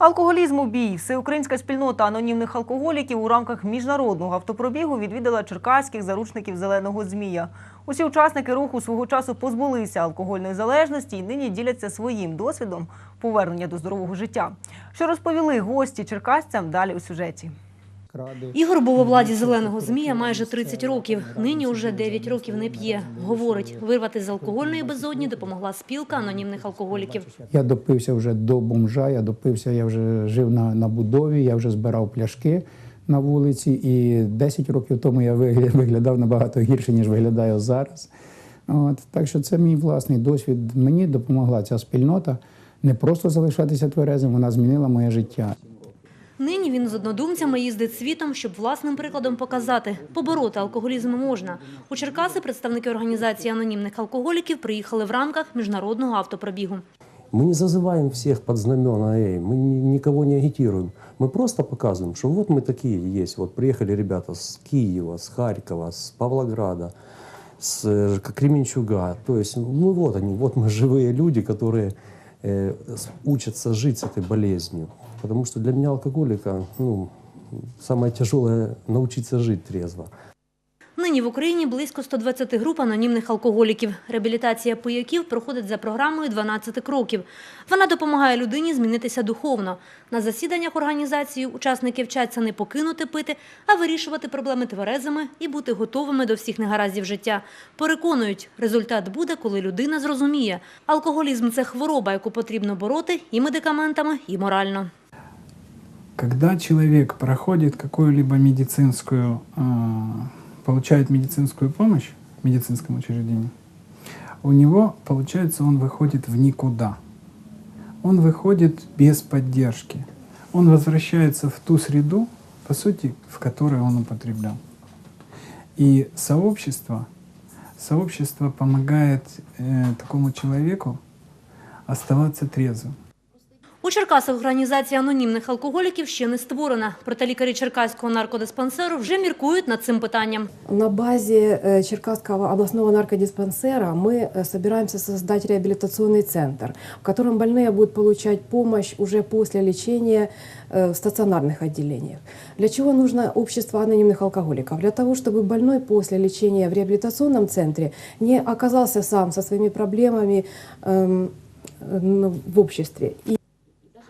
Алкоголізм у бій. Всеукраїнська спільнота анонімних алкоголіків у рамках міжнародного автопробігу відвідала черкаських заручників зеленого змія. Усі учасники руху свого часу позбулися алкогольної залежності і нині діляться своїм досвідом повернення до здорового життя. Що розповіли гості черкасцям далі у сюжеті. Ігор був у владі зеленого змія майже 30 років. Нині уже 9 років не п'є. Говорить, вирвати з алкогольної безодні допомогла спілка анонімних алкоголіків. Я допився вже до бомжа, я допився, я вже жив на, на будові, я вже збирав пляшки на вулиці, і 10 років тому я вигля- виглядав набагато гірше, ніж виглядаю зараз. От, так що це мій власний досвід. Мені допомогла ця спільнота не просто залишатися тверезим, вона змінила моє життя. Нині він з однодумцями їздить світом, щоб власним прикладом показати – побороти алкоголізм можна. У Черкаси представники організації анонімних алкоголіків приїхали в рамках міжнародного автопробігу. Мы не зазываем всех под знамена, эй, мы ни- никого не агитируем. Мы просто показываем, что вот мы такие есть. Вот приехали ребята с Киева, с Харькова, с Павлограда, с э, Кременчуга. То есть, ну вот они, вот мы живые люди, которые э, учатся жить с этой болезнью. Потому что для меня алкоголика, ну, самое тяжелое научиться жить трезво. Нині в Україні близько 120 груп анонімних алкоголіків. Реабілітація пияків проходить за програмою 12 кроків. Вона допомагає людині змінитися духовно. На засіданнях організації учасники вчаться не покинути пити, а вирішувати проблеми тверезими і бути готовими до всіх негараздів життя. Переконують, результат буде, коли людина зрозуміє. Алкоголізм – це хвороба, яку потрібно бороти і медикаментами, і морально. Когда человек проходит какую-либо медицинскую, а, получает медицинскую помощь в медицинском учреждении, у него, получается, он выходит в никуда. Он выходит без поддержки. Он возвращается в ту среду, по сути, в которой он употреблял. И сообщество, сообщество помогает э, такому человеку оставаться трезвым. У Черкасах організація анонімних алкоголіків ще не створена. Проте лікарі Черкаського наркодиспансеру вже міркують над цим питанням. На базе э, Черкасского областного наркодиспансера мы э, собираемся создать реабилитационный центр, в котором больные будут получать помощь уже после лечения э, в стационарных отделениях. Для чего нужно общество анонимных алкоголиков? Для того, чтобы больной после лечения в реабилитационном центре не оказался сам со своими проблемами эм, э, ну, в обществе.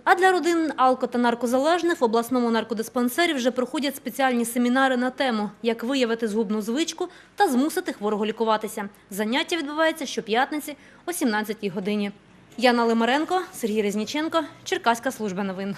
А для родин алко- та наркозалежних в обласному наркодиспансері вже проходять спеціальні семінари на тему «Як виявити згубну звичку та змусити хворого лікуватися». Заняття відбувається щоп'ятниці о 17 годині. Яна Лимаренко, Сергій Резніченко, Черкаська служба новин.